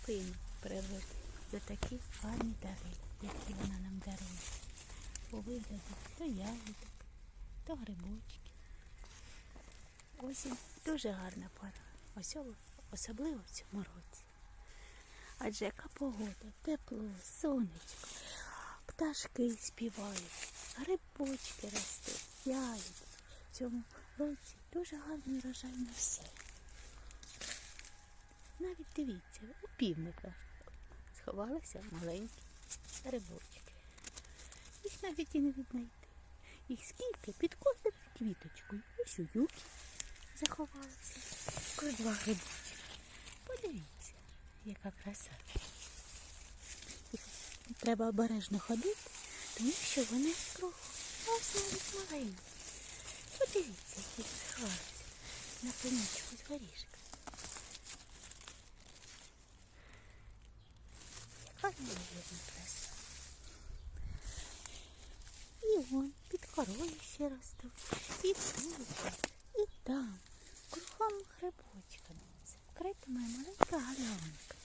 Дякуємо природі за такі гарні дари, які вона нам дарує. У вигляді то ягідок, то грибочки. Осінь дуже гарна пора. Осьо- Особливо в цьому році. Адже яка погода, тепло, сонечко, пташки співають, грибочки ростуть, ягідки. В цьому році дуже гарний врожай на все. Дивіться, у півника сховалися маленькі грибочки. Їх навіть і не віднайти. Їх скільки під кожною квіточкою. Ось у юки заховалися. Ось два грибочки. Подивіться, яка краса. Треба обережно ходити, тому що вони кругом. Маленькі. Подивіться, які сховалися на пенічку з горішка. Яка неймовірна краса. І вон під корою ще ростуть. І тут, і там. Кругом грибочками. Закрита моя маленька галянка.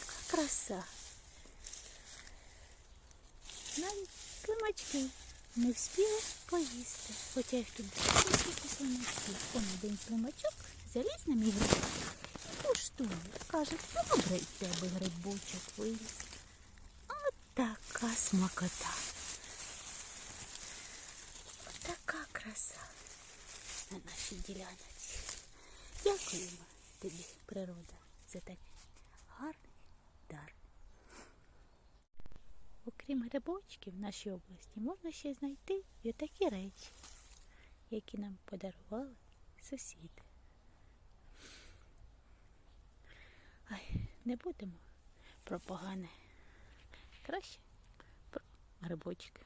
Яка краса. Навіть слимачки не встигли поїсти. Хоча їх тут скільки слимачків. Он один слимачок заліз на мій куштує. Каже, добрий в тебе грибочок виліз. От така смакота. От така краса на нашій ділянці. Дякуємо тобі, природа, за такий гарний дар. Окрім грибочків в нашій області можна ще знайти і такі речі, які нам подарували сусіди. Не будемо про погане. Краще про грибочки.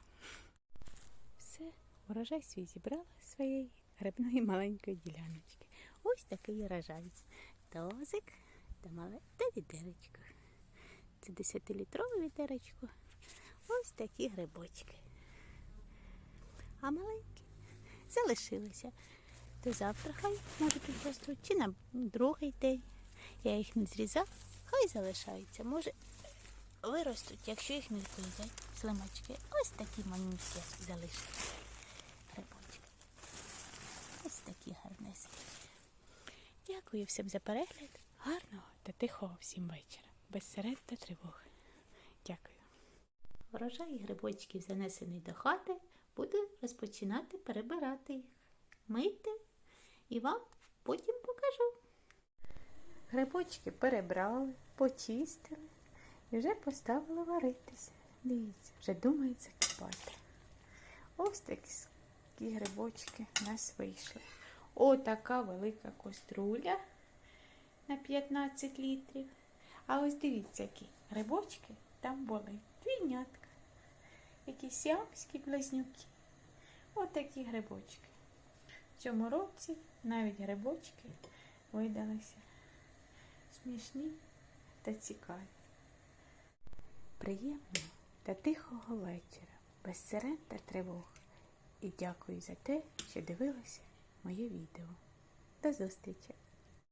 Все, урожай свій зібрала своєї грибної маленької діляночки. Ось такий урожай. Тозик та мале та відеречко. Це 10-літрове відеречко. Ось такі грибочки. А маленькі залишилися. До завтра хай може підростуть, чи на другий день. Я їх не зрізав, хай залишаються. Може виростуть, якщо їх не зрізать. Слимачки. Ось такі маленькі залишилися. Грибочки. Ось такі гарнесенькі. Дякую всім за перегляд. Гарного та тихого всім вечора. Без серед та тривог. Дякую. Врожай грибочків занесений до хати. Буду розпочинати перебирати їх. Мийте і вам потім покажу. Грибочки перебрали, почистили і вже поставили варитися. Дивіться, вже думають закипати. Ось такі грибочки у нас вийшли. О, така велика коструля на 15 літрів. А ось дивіться, які грибочки там були. Двійнятка. Якісь сіамські близнюки. Отакі грибочки. В цьому році навіть грибочки видалися смішні та цікаві. Приємного та тихого вечора, без сирен та тривог. І дякую за те, що дивилися моє відео. До зустрічі!